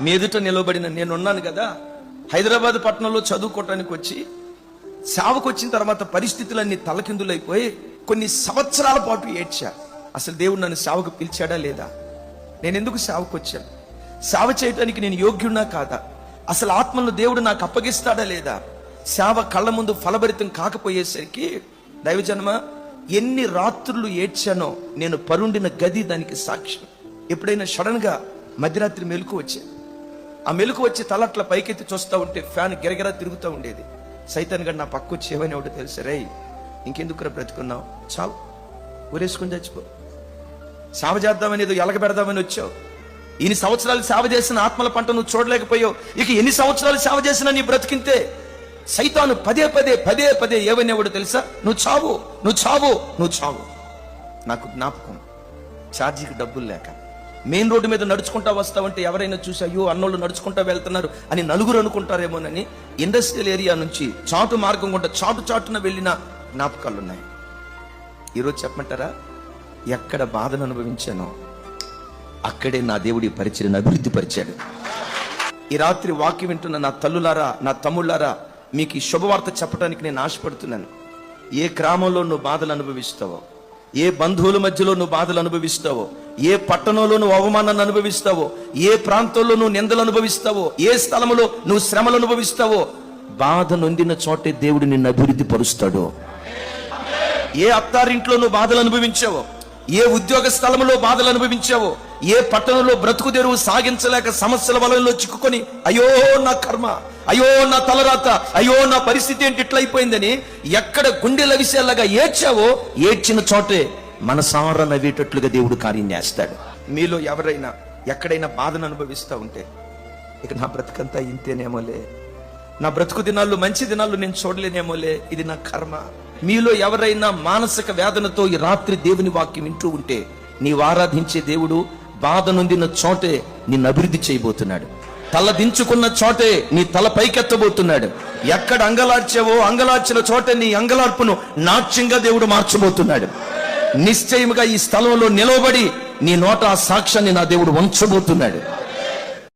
మీ ఎదుట నిలబడిన నేనున్నాను కదా హైదరాబాద్ పట్టణంలో చదువుకోవటానికి వచ్చి సేవకు వచ్చిన తర్వాత పరిస్థితులన్నీ తలకిందులైపోయి కొన్ని సంవత్సరాల పాటు ఏడ్చా. అసలు దేవుడు నన్ను సేవకు పిలిచాడా లేదా? నేను ఎందుకు సేవకు వచ్చాను సేవ చేయటానికి నేను యోగ్యున్నా కాదా? అసలు ఆత్మను దేవుడు నాకు అప్పగిస్తాడా లేదా? సేవ కళ్ళ ముందు ఫలభరితం కాకపోయేసరికి దైవజన్మ ఎన్ని రాత్రులు ఏడ్చానో నేను పరుండిన గది దానికి సాక్ష్యం. ఎప్పుడైనా సడన్గా మధ్యరాత్రి మెలకు వచ్చాను ఆ మెలకు వచ్చి తలట్ల పైకెత్తి చూస్తా ఉంటే ఫ్యాన్ గిరగిరా తిరుగుతూ ఉండేది. సైతాన్ గడు నా పక్క వచ్చి ఒకటి తెలుసు. రే ఇంకెందుకు బ్రతుకున్నావు? చావు. ఊరేసుకుని చచ్చిపో. సేవ చేద్దామని ఏదో ఎలగ పెడదామని వచ్చావు. ఇన్ని సంవత్సరాలు సేవ చేసిన ఆత్మల పంట నువ్వు చూడలేకపోయావు. ఇక ఎన్ని సంవత్సరాలు సేవ చేసినా నీ బ్రతికింతే. సైతాను పదే పదే పదే పదే ఏవనేవాడు తెలుసా? నువ్వు చావు నువ్వు చావు నువ్వు చావు. నాకు జ్ఞాపకం. ఛార్జీకి డబ్బులు లేక. మెయిన్ రోడ్డు మీద నడుచుకుంటా వస్తావంటే ఎవరైనా చూసి అయ్యో అన్నోళ్ళు నడుచుకుంటా వెళ్తున్నారు అని నలుగురు అనుకుంటారేమోనని ఇండస్ట్రియల్ ఏరియా నుంచి చాటు మార్గం గుండా చాటు చాటున వెళ్ళిన జ్ఞాపకాలు ఉన్నాయి ఈరోజు చెప్పమంటారా? ఎక్కడ బాధను అనుభవించానో అక్కడే నా దేవుడి పరిచయం అభివృద్ధి పరిచాడు. ఈ రాత్రి వాక్యం వింటున్న నా తల్లులారా నా తమ్ముళ్ళారా మీకు ఈ శుభవార్త చెప్పడానికి నేను ఆశపడుతున్నాను. ఏ గ్రామంలో నువ్వు బాధలు అనుభవిస్తావో ఏ బంధువుల మధ్యలో నువ్వు బాధలు అనుభవిస్తావో ఏ పట్టణంలో నువ్వు అవమానాన్ని అనుభవిస్తావో ఏ ప్రాంతంలో నువ్వు నిందలు అనుభవిస్తావో ఏ స్థలంలో నువ్వు శ్రమలు అనుభవిస్తావో బాధ నొందిన చోటే దేవుడు నిన్ను అభివృద్ధి పరుస్తాడు. ఏ అత్తారింట్లో నువ్వు బాధలు అనుభవించావో ఏ ఉద్యోగ స్థలంలో బాధలు అనుభవించావో ఏ పట్టణంలో బ్రతుకు తెరువు సాగించలేక సమస్యల వలయంలో చిక్కుకొని అయ్యో నా కర్మ అయ్యో నా తలరాత అయ్యో నా పరిస్థితి ఏంటి ఇట్లయిపోయిందని ఎక్కడ గుండె లవిసేలాగా ఏడ్చావో ఏడ్చిన చోటే మనసార నవ్వేటట్లుగా దేవుడు కార్యం చేస్తాడు. మీలో ఎవరైనా ఎక్కడైనా బాధను అనుభవిస్తూ ఉంటే ఇక నా బ్రతుకంతా ఇంతేనేమోలే. నా బ్రతుకు దినాల్లో మంచి దినాల్లో నేను చూడలేనేమోలే. ఇది నా కర్మ. మీలో ఎవరైనా మానసిక వేదనతో ఈ రాత్రి దేవుని వాక్యం వింటూ ఉంటే నీవు ఆరాధించే దేవుడు బాధ నొందిన చోటే నిన్ను అభివృద్ధి చేయబోతున్నాడు. తల దించుకున్న చోటే నీ తల పైకెత్తబోతున్నాడు. ఎక్కడ అంగలార్చావో అంగలార్చిన చోటే నీ అంగలార్పును నాట్యంగా దేవుడు మార్చబోతున్నాడు. నిశ్చయముగా ఈ స్థలంలో నిలవబడి నీ నోట ఆ సాక్ష్యాన్ని నా దేవుడు వంచబోతున్నాడు